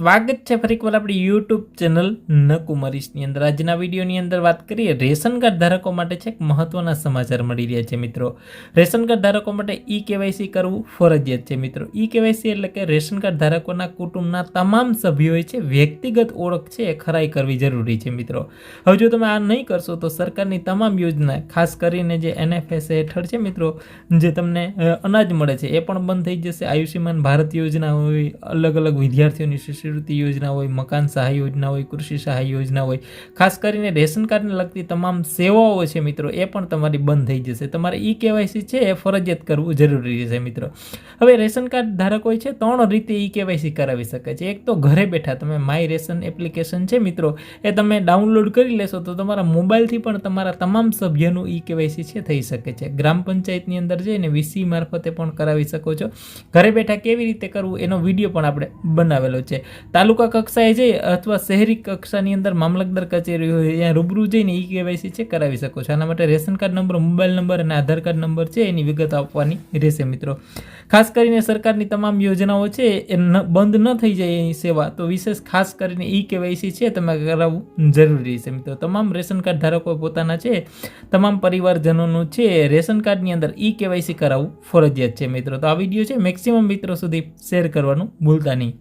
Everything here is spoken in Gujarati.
સ્વાગત છે ફરી એકવાર આપણી યુટ્યુબ ચેનલ નકુમરીશની અંદર. આજના વિડીયોની અંદર વાત કરીએ, રેશન કાર્ડ ધારકો માટે છે એક મહત્વના સમાચાર મળી રહ્યા છે મિત્રો. રેશન કાર્ડ ધારકો માટે ઈ કેવાયસી કરવું ફરજિયાત છે મિત્રો. ઈ કેવાયસી એટલે કે રેશન કાર્ડ ધારકોના કુટુંબના તમામ સભ્યોએ છે વ્યક્તિગત ઓળખ છે એ ખરાઈ કરવી જરૂરી છે મિત્રો. હવે જો તમે આ નહીં કરશો તો સરકારની તમામ યોજના, ખાસ કરીને જે એનએફએસ હેઠળ છે મિત્રો, જે તમને અનાજ મળે છે, એ પણ બંધ થઈ જશે. આયુષ્યમાન ભારત યોજના હોય અલગ અલગ વિદ્યાર્થીઓની શિષ્યવૃત્તિ યોજના હોય, મકાન સહાય યોજના હોય, કૃષિ સહાય યોજના હોય, ખાસ કરીને રેશન કાર્ડને લગતી તમામ સેવાઓ છે મિત્રો, એ પણ તમારી બંધ થઈ જશે. તમારે ઈ કેવાયસી છે, એ ફરજિયાત કરવું જરૂરી છે મિત્રો. હવે રેશન કાર્ડ ધારક હોય છે, ત્રણ રીતે ઈ કેવાયસી કરાવી શકે છે. એક તો ઘરે બેઠા તમે માય રેશન એપ્લિકેશન છે મિત્રો, એ તમે ડાઉનલોડ કરી લેશો તો તમારા મોબાઈલથી પણ તમારા તમામ સભ્યનું ઈ કેવાયસી છે, થઈ શકે છે. ગ્રામ પંચાયતની અંદર જઈને વીસી મારફતે પણ કરાવી શકો છો. ઘરે બેઠા કેવી રીતે કરવું, એનો વીડિયો પણ આપણે બનાવેલો છે. તાલુકા કક્ષાએ જઈ અથવા શહેરી કક્ષાની અંદર મામલતદાર કચેરી હોય ત્યાં રૂબરૂ જઈને ઈ કેવાયસી છે, કરાવી શકો છો. આના માટે ration card number, mobile number અને આધાર કાર્ડ નંબર છે, એની વિગત આપવાની રહેશે મિત્રો. ખાસ કરીને સરકારની તમામ યોજનાઓ છે, એ બંધ ન થઈ જાય એની સેવા, તો વિશેષ ખાસ કરીને ઈ કેવાયસી છે, તમે કરાવવું જરૂરી છે મિત્રો. તમામ રેશન કાર્ડ ધારકો પોતાના છે, તમામ પરિવારજનોનું છે, રેશન કાર્ડની અંદર ઈ કેવાયસી કરાવવું ફરજિયાત છે મિત્રો. તો આ વીડિયો છે, મેક્સિમમ મિત્રો સુધી શેર કરવાનું ભૂલતા નહીં.